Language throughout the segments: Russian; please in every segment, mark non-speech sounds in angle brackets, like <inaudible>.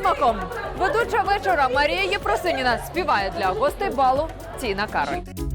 чоловіком. Ведуча вечора Марія Єфросиніна співає для гостей балу Тіна Кароль.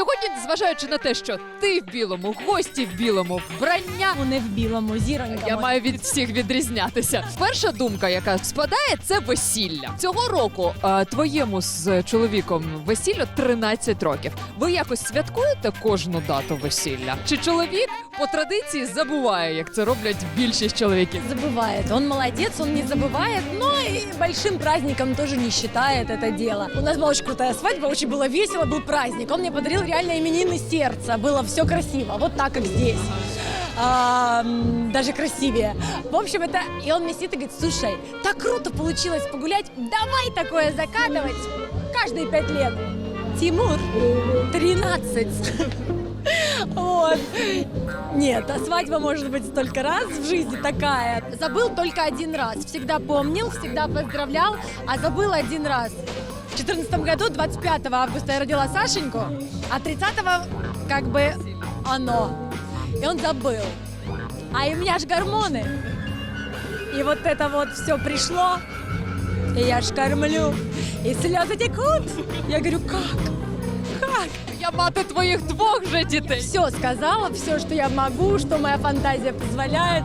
Сьогодні, зважаючи на те, що ти в білому, гості в білому, вбрання. Не в білому, зіронька. Я моя. маю від всіх відрізнятися. Перша думка, яка спадає, це весілля. Цього року е, твоєму з чоловіком весіллю 13 років. Ви якось святкуєте кожну дату весілля? Чи чоловік по традиції забуває, як це роблять більшість чоловіків? Забывает. Он молодец, он не забывает, но и большим праздником тоже не считает это дело. У нас была очень крутая свадьба, очень было весело, был праздник. Он мне подарил реально именины сердца. Было все красиво, вот так, как здесь. А, даже красивее. В общем, это... И он мне сидит и говорит, слушай, так круто получилось погулять, давай такое закатывать каждые пять лет. Тимур, 13. Вот. Нет, а свадьба может быть столько раз в жизни такая. Забыл только один раз. Всегда помнил, всегда поздравлял, а забыл один раз. В 2014 году, 25 августа, я родила Сашеньку, а 30 как бы оно. И он забыл. А у меня ж гормоны. И вот это вот все пришло, и я ж кормлю, и слезы текут. Я говорю, как? Как? Я мати твоїх двох же дітей. все сказала, все, что я могу, что моя фантазия позволяет.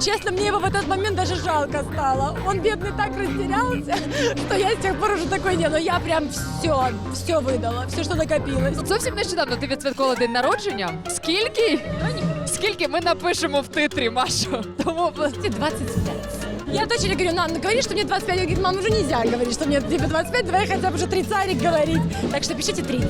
Честно, мне его в этот момент даже жалко стало. Он, бедный, так растерялся, <laughs> что я с тех пор уже такой не, но я прям все, все выдала, все, что накопилось. Зовсім нещодавно ти відсвяткувала день народження. Скільки? Скільки ми напишемо в титрі, Машу? Тому Мне 25. Я дочери говорю, Нан, ну говори, что мне 25. Я говорю, мам, уже нельзя говорить, что мне типа 25, давай хотя бы уже тридцатик говорить. Так что пишите 30.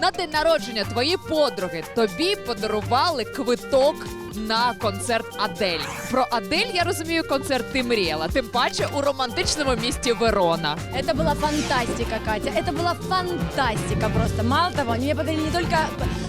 на день народження твої подруги тобі подарували квиток на концерт Адель. Про Адель я розумію, концерт ти мріяла. Тим паче у романтичному місті Верона. Это была фантастика, Катя. Это была фантастика просто. Мало того, они мне подарили не только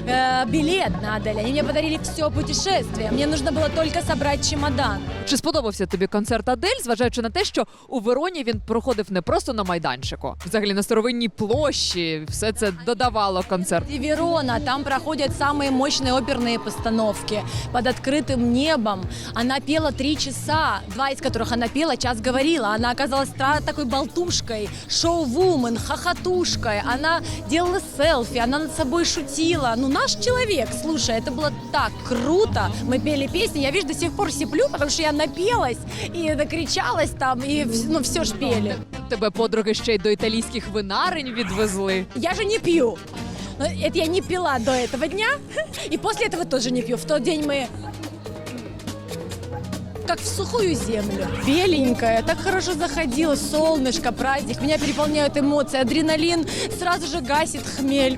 э, билет на Адель, они мне подарили все путешествие. Мне нужно было только собрать чемодан. Чи сподобався тобі концерт Адель, зважаючи на те, що у Вероні він проходив не просто на майданчику, взагалі на старовинній площі. Все це додавало концерт. И Верона, там проходят самые мощные оперные постановки под открытым небом. Она пела три часа, два из которых она пела, час говорила. Она оказалась тра- такой болтушкой, шоу-вумен, хохотушкой. Она делала селфи, она над собой шутила. Ну, наш человек, слушай, это было так круто. Мы пели песни, я, видишь, до сих пор сиплю, потому что я напелась и докричалась там, и вс- ну, все ж пели. Тебе подруги ще й до італійських винарень відвезли. Я же не пью. Но это я не пила до этого дня. <laughs> И после этого тоже не пью. В тот день мы как в сухую землю. Беленькая, так хорошо заходила, солнышко, праздник. Меня переполняют эмоции, адреналин сразу же гасит хмель.